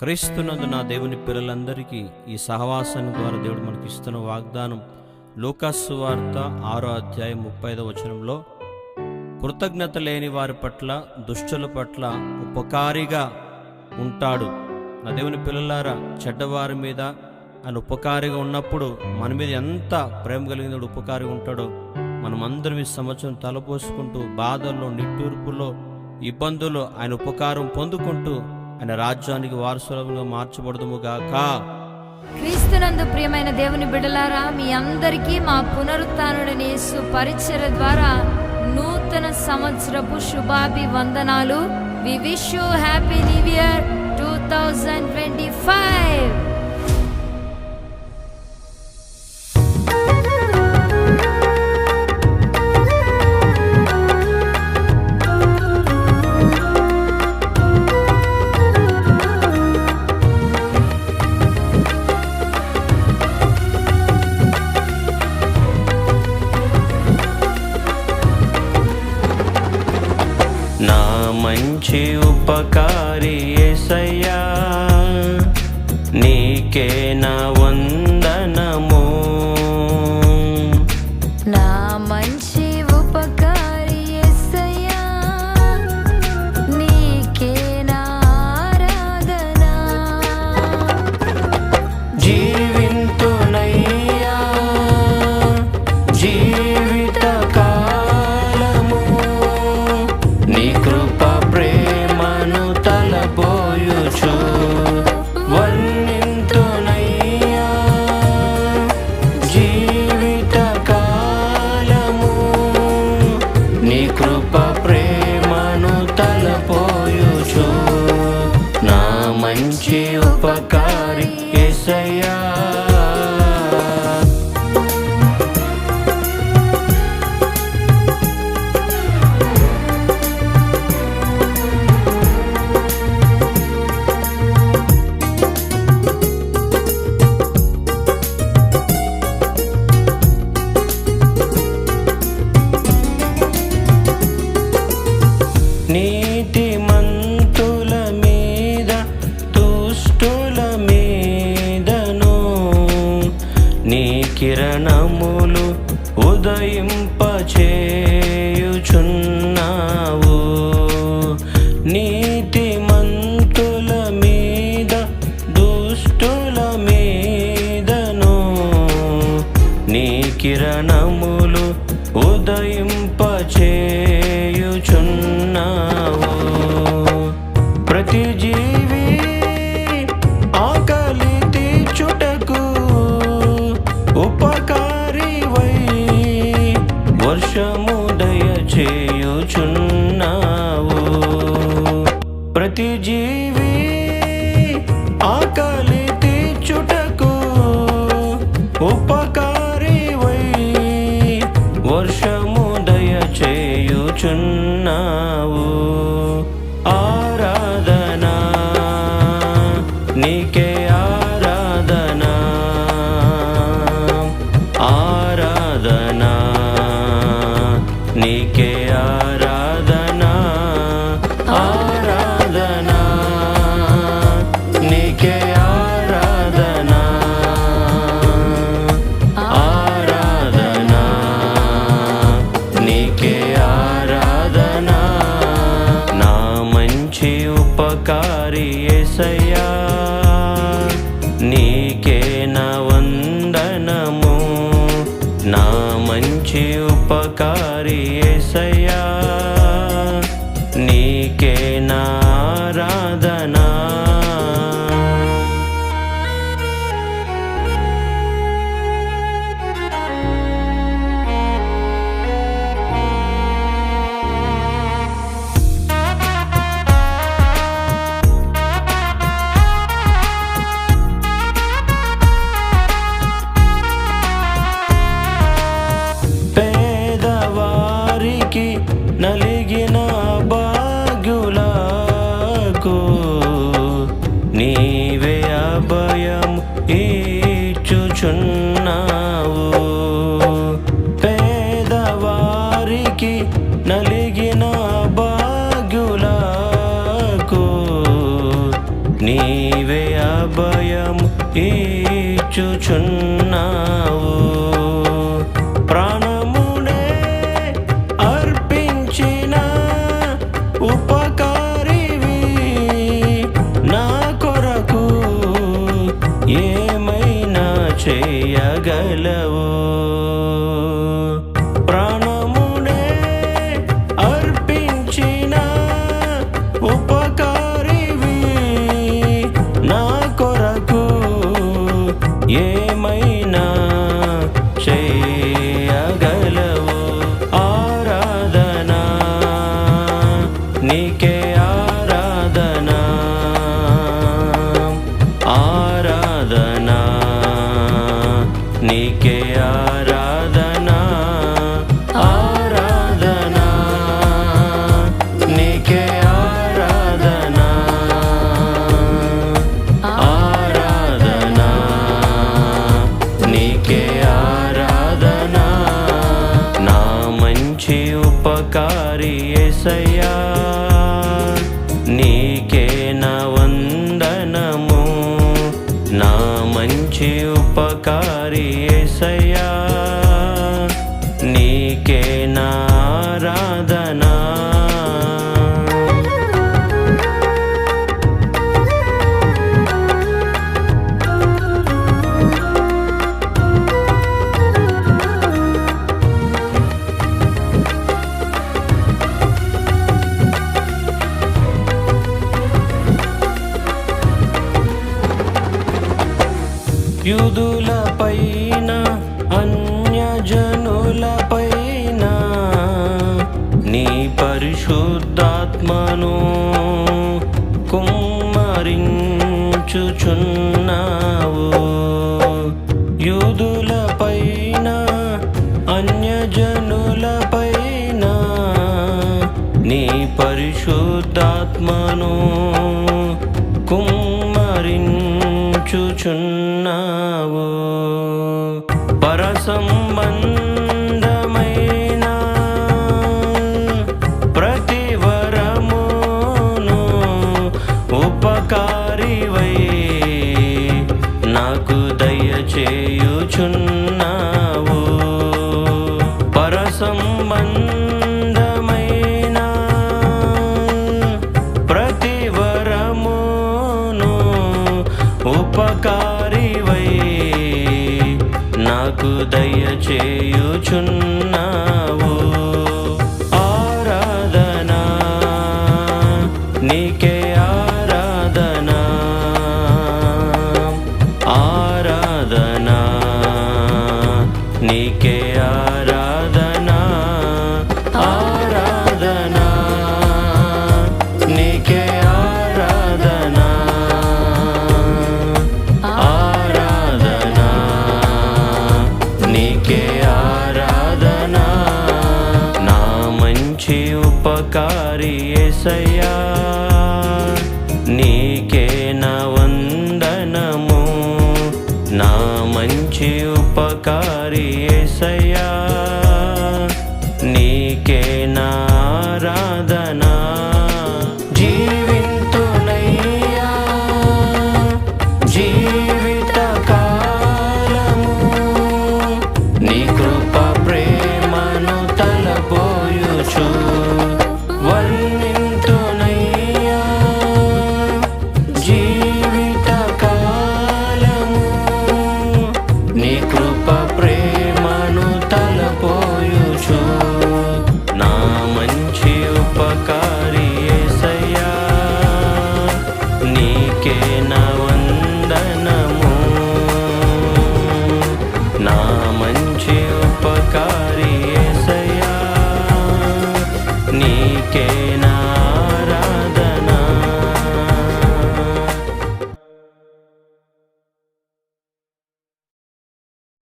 క్రీస్తునందు నా దేవుని పిల్లలందరికీ ఈ సహవాసాన్ని ద్వారా దేవుడు మనకి ఇస్తున్న వాగ్దానం లూకాసు వార్త ఆరో అధ్యాయం ముప్పై వచనంలో కృతజ్ఞత లేని వారి పట్ల దుష్టుల పట్ల ఉపకారిగా ఉంటాడు. నా దేవుని పిల్లలారా చెడ్డవారి మీద ఆయన ఉపకారిగా ఉన్నప్పుడు మన మీద ఎంత ప్రేమ కలిగిన ఉపకారిగా ఉంటాడో మనమందరం ఈ సంవత్సరం తలపోసుకుంటూ బాధల్లో నిట్టూర్పులో ఇబ్బందులు ఆయన ఉపకారం పొందుకుంటూ ఆయన రాజ్యానికి వారసులంగా మార్చబడదుము గాక. క్రీస్తునందు ప్రియమైన దేవుని బిడలారా మీ అందరికీ మా పునరుత్నుడని యేసు పరిచయ ద్వారా నూతన సంవత్సరపు శుభాభి వందనాలు we wish you happy new year two thousand twenty five నా మంచి ఉపకారి ఏసయ్యా. వర్షము దయచేయుచున్నావు. ప్రతి జీవి ఆకలి తీర్చుటకు ఉపకారి వై వర్షము దయచేయుచున్నావు. ఏసయ్యా ఏడ్చుచున్నా. నీకే మంచి ఉపకారి ఏసయ్యా నీకే నారాధ శుద్ధాత్మను కుమ్మరించుచున్నావు. యూదులపైన అన్యజనులపైన నీ పరిశుద్ధాత్మను కుమ్మరించుచున్నావు. పరసంబంధ చేయుచున్నావు. పరసంబంధమైన ప్రతి వరమును ఉపకారివై నాకు దయ చేయుచున్నావు. నీకే ఆరాధనా ఆరాధనా. నీకే ఆరాధనా ఆరాధనా. నీకే ఆరాధనా. నా మంచి ఉపకారి ఎసయ్యా నీ ఉపకారి ఏసయ్యా.